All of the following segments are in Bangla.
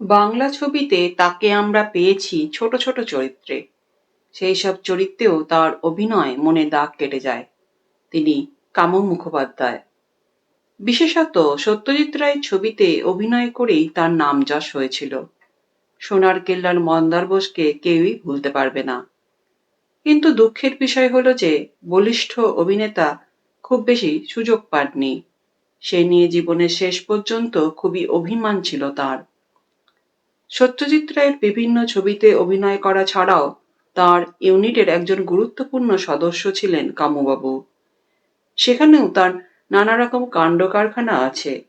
বাংলা ছবিতে তাকে আমরা পেয়েছি ছোট ছোট চরিত্রে। সেই সব চরিত্রেও তার অভিনয় মনে দাগ কেটে যায়। তিনি কামু মুখোপাধ্যায়। বিশেষত সত্যজিৎ রায়ের ছবিতে অভিনয় করেই তার নাম যশ হয়েছিল। সোনার কেল্লার মন্দার বোসকে কেউই ভুলতে পারবে না। কিন্তু দুঃখের বিষয় হলো যে, বলিষ্ঠ অভিনেতা খুব বেশি সুযোগ পাননি। সে নিয়ে জীবনের শেষ পর্যন্ত খুবই অভিমান ছিল তার। সত্যজিৎ রায়ের বিভিন্ন ছবিতে অভিনয় করা ছাড়াও তার ইউনিটের একজন গুরুত্বপূর্ণ সদস্য ছিলেন কামুবাবু। সেখানেও তার নানা রকম কাণ্ড কারখানা আছে।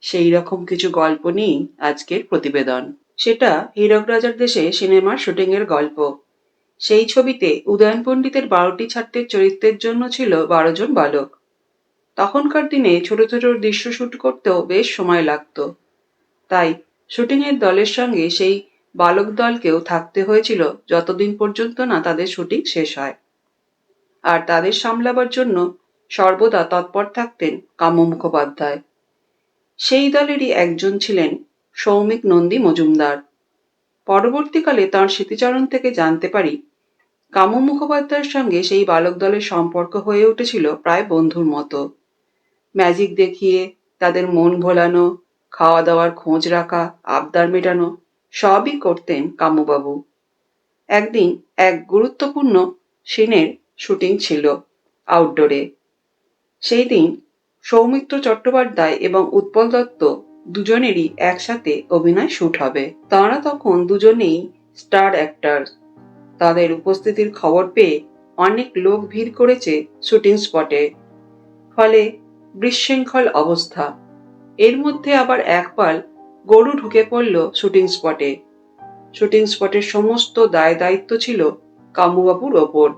সেই রকম কিছু গল্প নিয়েই আজকের প্রতিবেদন। সেটা হীরক রাজার দেশে সিনেমার শুটিংয়ের গল্প। সেই ছবিতে উদয়ন পণ্ডিতের বারোটি ছাত্রের চরিত্রের জন্য ছিল বারো জন বালক। তখনকার দিনে ছোট ছোট দৃশ্য শুট করতেও বেশ সময় লাগতো। তাই শুটিংয়ের দলের সঙ্গে সেই বালক দলকেও থাকতে হয়েছিল যতদিন পর্যন্ত না তাদের শুটিং শেষ হয়। আর তাদের সামলাবার জন্য সর্বদা তৎপর থাকতেন কাম্য মুখোপাধ্যায়। সেই দলেরই একজন ছিলেন সৌমিক নন্দী মজুমদার। পরবর্তীকালে তাঁর স্মৃতিচারণ থেকে জানতে পারি, কামু মুখোপাধ্যায়ের সঙ্গে সেই বালক দলের সম্পর্ক হয়ে উঠেছিল প্রায় বন্ধুর মতো। ম্যাজিক দেখিয়ে, তাদের মন ভোলানো খাওয়া দাওয়ার খোঁজ রাখা, আবদার মেটানো, সবই করতেন কামুবাবু একদিন এক গুরুত্বপূর্ণ সিনের শুটিং ছিল আউটডোরে সেই দিন সৌমিত্র চট্টোপাধ্যায় এবং উৎপল দত্ত দুজনেরই একসাথে অভিনয় শুট হবে। তাঁরা তখন দুজনেই স্টার অ্যাক্টার তাদের উপস্থিতির খবর পেয়ে অনেক লোক ভিড় করেছে শুটিং স্পটে। ফলে বিশৃঙ্খল অবস্থা। এর মধ্যে আবার একপাল গরু ঢুকে পড়ল শুটিং স্পটে। শুটিং স্পটের সমস্ত দায় দায়িত্ব ছিল কামুবাবুর ওপর।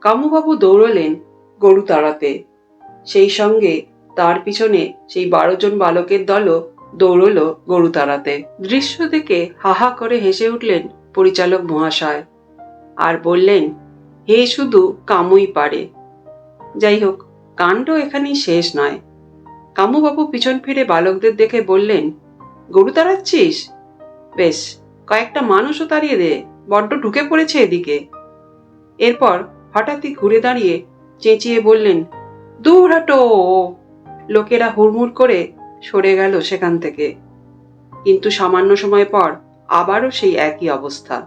কামুবাবু দৌড়লেন গরু তাড়াতে। সেই সঙ্গে তার পিছনে সেই বারো জন বালকের দলও দৌড়ল গরু তাড়াতে। দৃশ্য দেখে হাহা করে হেসে উঠলেন পরিচালক মহাশয় আর বললেন, হে শুধু কামুই পারে। যাই হোক, কাণ্ড এখানেই শেষ নয়। কামুবাবু পিছন ফিরে বালকদের দেখে বললেন, গরু তাড়াচ্ছিস? বেশ, কয়েকটা মানুষও তাড়িয়ে দে, বড্ড ঢুকে পড়েছে এদিকে। এরপর হঠাৎই ঘুরে দাঁড়িয়ে চেঁচিয়ে বললেন, দূর হাটো। লোকেরা হুড়মুড় করে সরে গেল সেখান থেকে। কিন্তু সামান্য সময় পর আবারও সেই একই অবস্থা।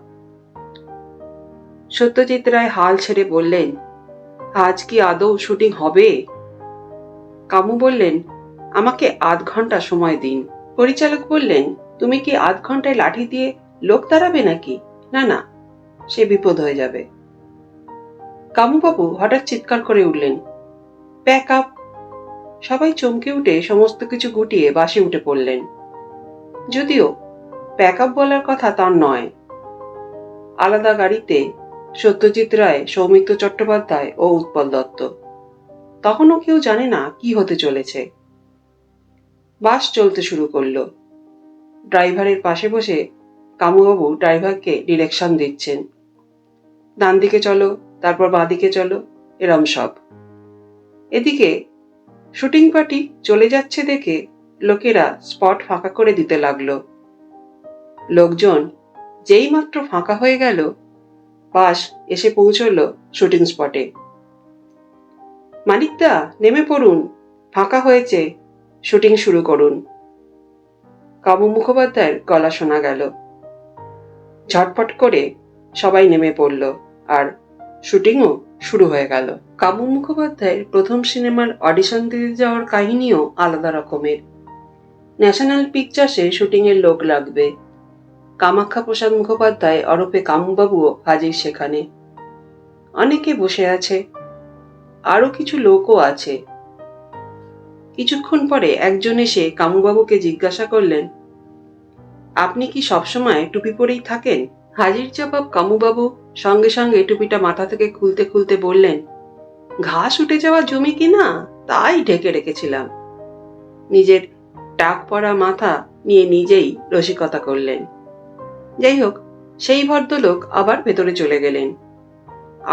সত্যজিৎ রায় হাল ছেড়ে বললেন, আজ কি আদৌ শুটিং হবে? কামু বললেন আমাকে আধ ঘণ্টা সময় দিন। পরিচালক বললেন, তুমি কি আধ ঘন্টায় লাঠি দিয়ে লোক দাঁড়াবে নাকি? না না, সে বিপদ হয়ে যাবে। কামুবাবু হঠাৎ চিৎকার করে উঠলেন, প্যাক আপ! সবাই চমকে উঠে সমস্ত কিছু গুটিয়ে বাসে উঠে পড়লেন। যদিও প্যাক আপ বলার কথা তার নয়। আলাদা গাড়িতে সত্যজিৎ রায়, সৌমিত্র চট্টোপাধ্যায় ও উৎপল দত্ত। তখনও কেউ জানে না কি হতে চলেছে। বাস চলতে শুরু করল। ড্রাইভারের পাশে বসে কামুবাবু ড্রাইভারকে ডিরেকশন দিচ্ছেন। ডান দিকে চলো, তারপর বাঁ দিকে চলো, এরম সব। এদিকে শুটিং পার্টি চলে যাচ্ছে দেখে লোকেরা স্পট ফাঁকা করে দিতে লাগল। লোকজন যেই মাত্র ফাঁকা হয়ে গেল, বাস এসে পৌঁছলো শুটিং স্পটে। মানিকদা, নেমে পড়ুন, ফাঁকা হয়েছে শুটিং শুরু করুন। কাবু মুখোপাধ্যায়ের গলা শোনা গেল। ঝটপট করে সবাই নেমে পড়ল আর শুটিংও শুরু হয়ে গেল। কাবু মুখোপাধ্যায়ের প্রথম সিনেমার অডিশন দিতে যাওয়ার কাহিনীও আলাদা রকমের। ন্যাশনাল পিকচার্সে শুটিংয়ের লোক লাগবে। কামাখ্যা প্রসাদ মুখোপাধ্যায় অরূপে কামুবাবুও হাজির সেখানে। অনেকে বসে আছে। আরও কিছু লোকও আছে। কিছুক্ষণ পরে একজন এসে কামুবাবুকে জিজ্ঞাসা করলেন, আপনি কি সবসময় টুপি পরেই থাকেন? হাজির জবাব কামুবাবু সঙ্গে সঙ্গে টুপিটা মাথা থেকে খুলতে খুলতে বললেন, ঘাস উঠে যাওয়া জমি কি না? তাই ঢেকে রেখেছিলাম। নিজের টাক পড়া মাথা নিয়ে নিজেই রসিকতা করলেন। যাই হোক, সেই ভদ্রলোক আবার ভেতরে চলে গেলেন।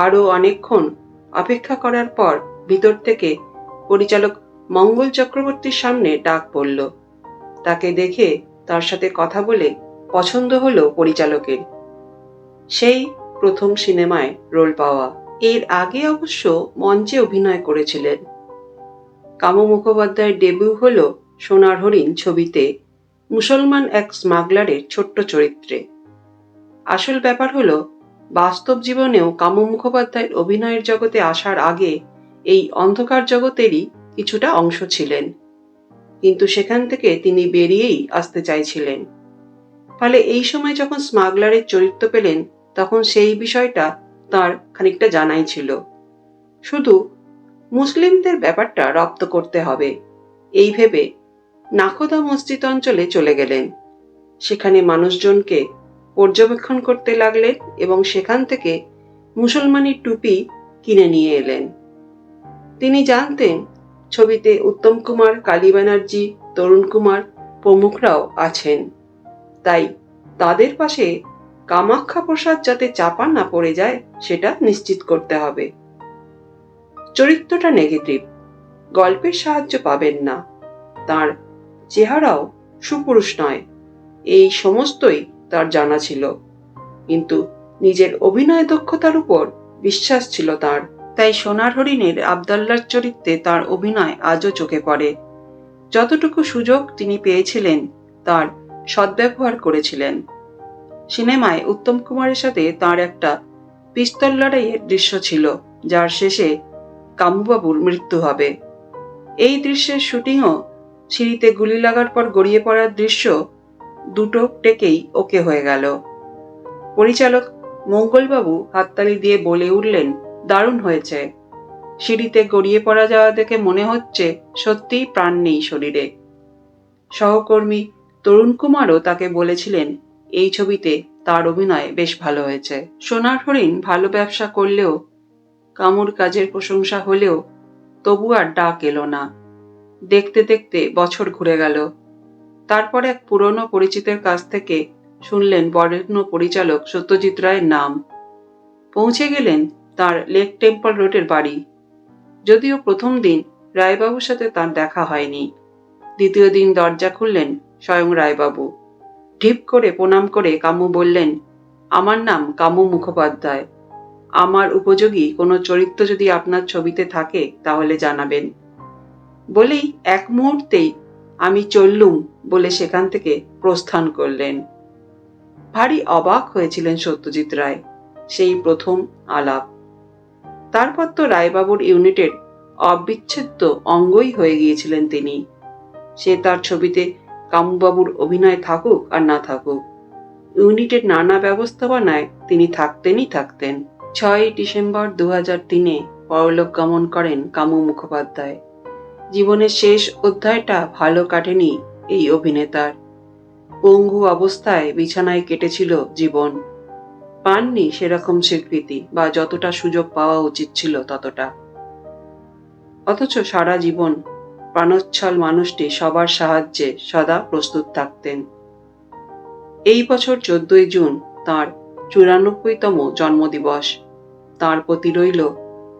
আরও অনেকক্ষণ অপেক্ষা করার পর ভিতর থেকে পরিচালক মঙ্গল চক্রবর্তীর সামনে ডাক পড়ল। তাকে দেখে তার সাথে কথা বলে পছন্দ হলো পরিচালকের। সেই প্রথম সিনেমায় রোল পাওয়া। এর আগে অবশ্য মঞ্চে অভিনয় করেছিলেন। কামু মুখোপাধ্যায়ের ডেবিউ হল সোনার হরিণ ছবিতে মুসলমান এক স্মাগলারের ছোট্ট চরিত্রে। আসল ব্যাপার হলো, বাস্তব জীবনেও কামু মুখোপাধ্যায়ের অভিনয়ের জগতে আসার আগে এই অন্ধকার জগতেরই কিছুটা অংশ ছিলেন। কিন্তু সেখান থেকে তিনি বেরিয়েই আসতে চাইছিলেন। ফলে এই সময় যখন স্মাগলারের চরিত্র পেলেন, তখন সেই বিষয়টা তার খানিকটা জানাই ছিল। শুধু মুসলিমদের ব্যাপারটা রপ্ত করতে হবে। এই ভেবে নাখোদা মসজিদ অঞ্চলে চলে গেলেন। সেখানে মানুষজনকে পর্যবেক্ষণ করতে লাগলেন এবং সেখান থেকে মুসলমানি টুপি কিনে নিয়ে এলেন। তিনি জানতেন ছবিতে উত্তম কুমার, কালী ব্যানার্জি, তরুণ কুমার প্রমুখরাও আছেন। তাই তাদের পাশে কামাখ্যা প্রসাদ যাতে চাপা না পড়ে যায়, সেটা নিশ্চিত করতে হবে। চরিত্রটা নেগেটিভ গল্পের সাহায্য পাবেন না। তার চেহারাও সুপুরুষ নয়, এই সমস্তই তার জানা ছিল। কিন্তু নিজের অভিনয় দক্ষতার উপর বিশ্বাস ছিল তার। তাই সোনার হরিণের আবদাল্লার চরিত্রে তার অভিনয় আজও চোখে পড়ে। যতটুকু সুযোগ তিনি পেয়েছিলেন, তার সদ্ব্যবহার করেছিলেন। সিনেমায় উত্তম কুমারের সাথে তার একটা পিস্তল লড়াইয়ের দৃশ্য ছিল, যার শেষে কামুবাবুর মৃত্যু হবে। এই দৃশ্যের শুটিংও সিঁড়িতে গুলি লাগার পর গড়িয়ে পড়ার দৃশ্য দুটো টেকেই ওকে হয়ে গেল। পরিচালক মঙ্গলবাবু হাততালি দিয়ে বলে উঠলেন দারুণ হয়েছে। সিঁড়িতে গড়িয়ে পড়া যাওয়া দেখে মনে হচ্ছে সত্যিই প্রাণ নেই শরীরে। সহকর্মী তরুণ কুমারও তাকে বলেছিলেন, এই ছবিতে তার অভিনয় বেশ ভালো হয়েছে। সোনার হরিণ ভালো ব্যবসা করলেও, কামুর কাজের প্রশংসা হলেও তবু আর ডাক এলো না। দেখতে দেখতে বছর ঘুরে গেল। তারপর এক পুরনো পরিচিতের কাছ থেকে শুনলেন বরেণ্য পরিচালক সত্যজিৎ রায়ের নাম। পৌঁছে গেলেন তার লেক টেম্পল রোডের বাড়ি। যদিও প্রথম দিন রায়বাবুর সাথে তার দেখা হয়নি। দ্বিতীয় দিন দরজা খুললেন স্বয়ং রায়বাবু। ঢিপ করে প্রণাম করে কামু বললেন, আমার নাম কামু মুখোপাধ্যায়। আমার উপযোগী কোনো চরিত্র যদি আপনার ছবিতে থাকে তাহলে জানাবেন। বলেই এক মুহূর্তেই আমি চললুম বলে সেখান থেকে প্রস্থান করলেন। ভারী অবাক হয়েছিলেন সত্যজিৎ রায়। সেই প্রথম আলাপ। তারপর তো রায়বাবুর ইউনিটের অবিচ্ছেদ্য অঙ্গই হয়ে গিয়েছিলেন তিনি। সে তার ছবিতে কামুবাবুর অভিনয় থাকুক আর না থাকুক। ইউনিটের নানা ব্যবস্থাপনায় তিনি থাকতেনই থাকতেন। ছয়ই ডিসেম্বর দু হাজার তিনে পরলোক গমন করেন কামু মুখোপাধ্যায়। জীবনের শেষ অধ্যায়টা ভালো কাটেনি এই অভিনেতার। পঙ্গু অবস্থায় বিছানায় কেটেছিল জীবন। পাননি সেরকম স্বীকৃতি বা যতটা সুযোগ পাওয়া উচিত ছিল ততটা। অথচ সারা জীবন প্রাণোচ্ছল মানুষটি সবার সাহায্যে সদা প্রস্তুত থাকতেন। এই বছর চোদ্দই জুন তার চুরানব্বইতম জন্মদিবস। তার প্রতি রইল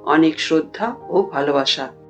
অনেক শ্রদ্ধা ও ভালোবাসা।